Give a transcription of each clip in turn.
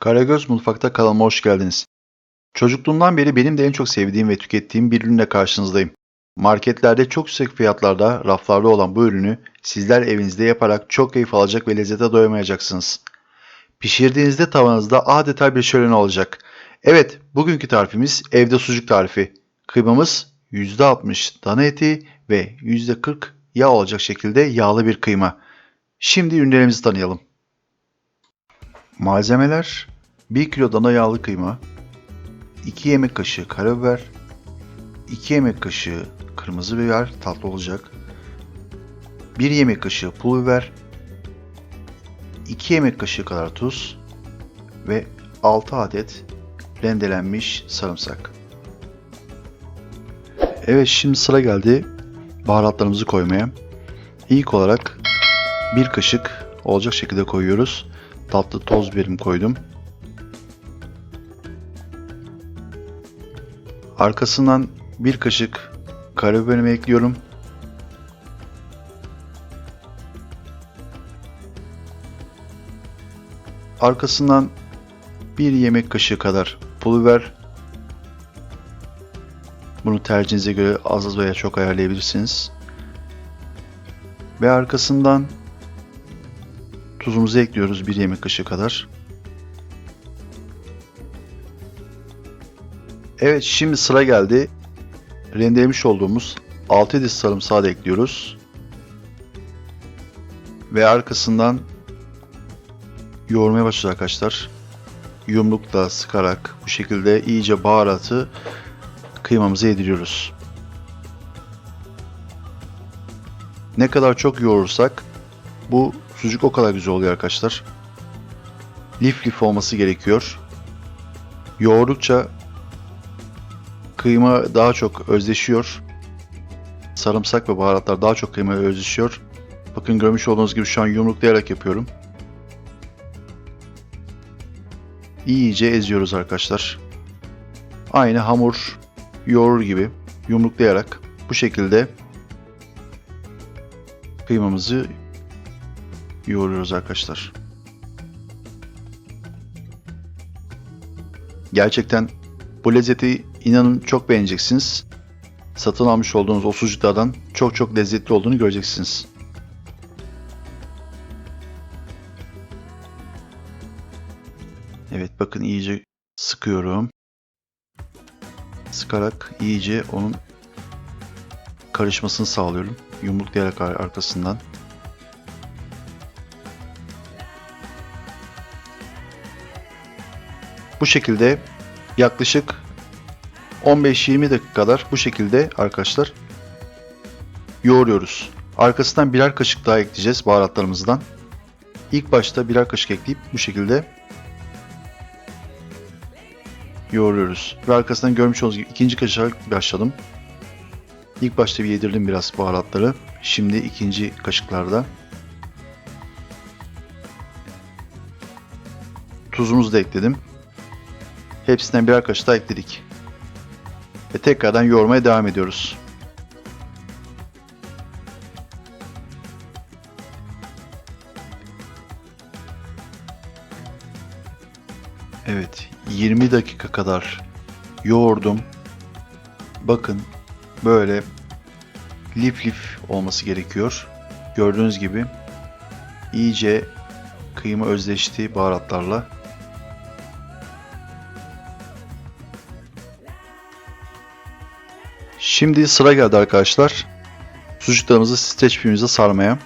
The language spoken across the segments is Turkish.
Karagöz Mutfak'ta kanalıma hoş geldiniz. Çocukluğumdan beri benim de en çok sevdiğim ve tükettiğim bir ürünle karşınızdayım. Marketlerde çok yüksek fiyatlarda raflarda olan bu ürünü sizler evinizde yaparak çok keyif alacak ve lezzete doyamayacaksınız. Pişirdiğinizde tavanızda adeta bir şölen olacak. Evet, bugünkü tarifimiz evde sucuk tarifi. Kıymamız %60 dana eti ve %40 yağ olacak şekilde yağlı bir kıyma. Şimdi ürünlerimizi tanıyalım. Malzemeler 1 kilo dana yağlı kıyma, 2 yemek kaşığı karabiber, 2 yemek kaşığı kırmızı biber tatlı olacak, 1 yemek kaşığı pul biber, 2 yemek kaşığı kadar tuz ve 6 adet rendelenmiş sarımsak. Evet şimdi sıra geldi baharatlarımızı koymaya. İlk olarak bir kaşık olacak şekilde koyuyoruz. Tatlı toz biberim koydum. Arkasından bir kaşık karabiberimi ekliyorum. Arkasından bir yemek kaşığı kadar pul biber. Bunu tercihinize göre az az veya çok ayarlayabilirsiniz. Ve arkasından tuzumuzu ekliyoruz bir yemek kaşığı kadar. Evet şimdi sıra geldi. Rendelemiş olduğumuz 6 diş sarımsağı da ekliyoruz. Ve arkasından yoğurmaya başlıyoruz arkadaşlar. Yumrukla sıkarak bu şekilde iyice baharatı kıymamıza yediriyoruz. Ne kadar çok yoğurursak bu sucuk o kadar güzel oluyor arkadaşlar. Lif lif olması gerekiyor. Yoğurdukça kıyma daha çok özleşiyor. Sarımsak ve baharatlar daha çok kıymaya özleşiyor. Bakın görmüş olduğunuz gibi şu an yumruklayarak yapıyorum. İyice eziyoruz arkadaşlar. Aynı hamur yoğurur gibi yumruklayarak bu şekilde kıymamızı yoğuruyoruz arkadaşlar. Gerçekten bu lezzeti inanın çok beğeneceksiniz. Satın almış olduğunuz o sucuklardan çok çok lezzetli olduğunu göreceksiniz. Evet bakın iyice sıkıyorum. Sıkarak iyice onun karışmasını sağlıyorum. Yumruklayarak ar- arkasından. Bu şekilde yaklaşık 15-20 dakika kadar bu şekilde arkadaşlar yoğuruyoruz. Arkasından birer kaşık daha ekleyeceğiz baharatlarımızdan. İlk başta birer kaşık ekleyip bu şekilde yoğuruyoruz. Ve arkasından görmüş olduğunuz gibi ikinci kaşık başladım. İlk başta bir yedirdim biraz baharatları. Şimdi ikinci kaşıklarda. Tuzumuzu da ekledim. Hepsinden birer kaşık daha ekledik. Ve tekrardan yoğurmaya devam ediyoruz. Evet, 20 dakika kadar yoğurdum. Bakın böyle lif lif olması gerekiyor. Gördüğünüz gibi iyice kıyma özleşti baharatlarla. Şimdi sıra geldi arkadaşlar. Sucuklarımızı streç filmimize sarmaya.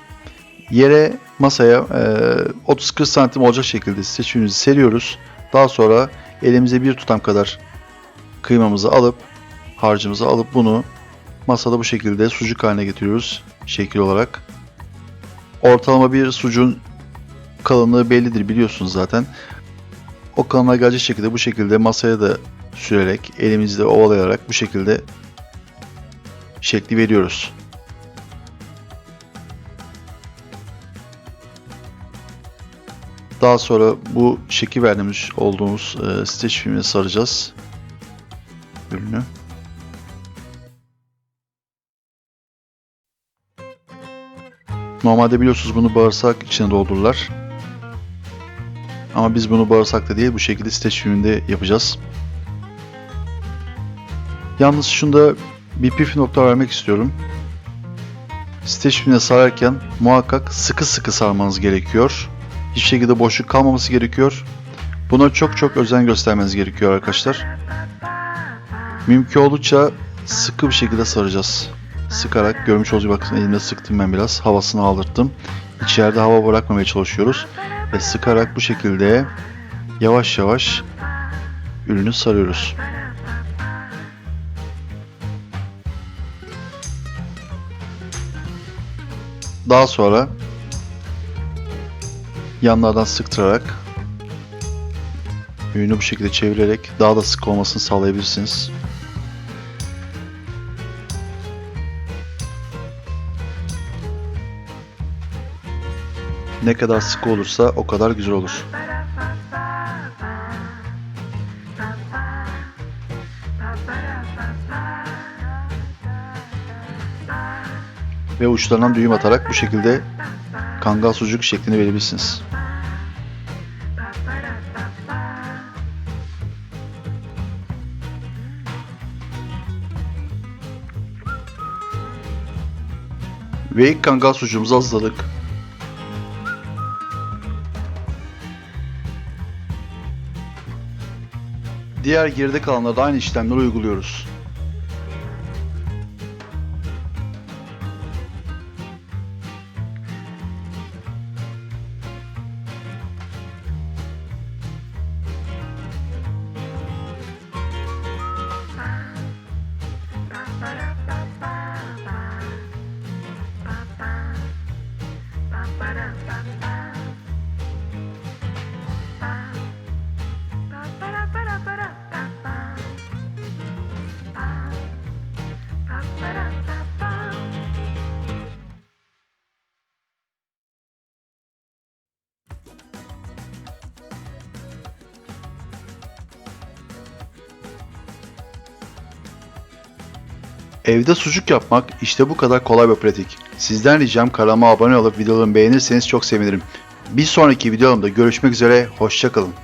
Yere masaya e, 30-40 santim olacak şekilde streç filmimizi seriyoruz. Daha sonra elimize bir tutam kadar kıymamızı alıp harcımızı alıp bunu masada bu şekilde sucuk haline getiriyoruz şekil olarak. Ortalama bir sucuğun kalınlığı bellidir biliyorsunuz zaten. O kalınlığa gelecek şekilde bu şekilde masaya da sürerek elimizde ovalayarak bu şekilde şekli veriyoruz. Daha sonra bu şekil verdiğimiz olduğumuz e, streç filmine saracağız ürünü. Normalde biliyorsunuz bunu bağırsak içine doldururlar. Ama biz bunu bağırsakta değil bu şekilde streç filminde yapacağız. Yalnız şunda bir püf nokta vermek istiyorum. Filmine sararken muhakkak sıkı sıkı sarmanız gerekiyor. Hiçbir şekilde boşluk kalmaması gerekiyor. Buna çok çok özen göstermeniz gerekiyor arkadaşlar. Mümkün oldukça sıkı bir şekilde saracağız. Sıkarak görmüş olduğunuz bakın elimde sıktım ben biraz. Havasını aldırttım. İçeride hava bırakmamaya çalışıyoruz. Ve sıkarak bu şekilde yavaş yavaş ürünü sarıyoruz. Daha sonra yanlardan sıktırarak ürünü bu şekilde çevirerek daha da sık olmasını sağlayabilirsiniz. Ne kadar sık olursa o kadar güzel olur. Ve uçlarından düğüm atarak bu şekilde kangal sucuk şeklini verebilirsiniz. Ve ilk kangal sucuğumuzu hazırladık. Diğer geride kalanlara da aynı işlemleri uyguluyoruz. Evde sucuk yapmak işte bu kadar kolay ve pratik. Sizden ricam kanalıma abone olup videolarımı beğenirseniz çok sevinirim. Bir sonraki videomda görüşmek üzere, hoşçakalın.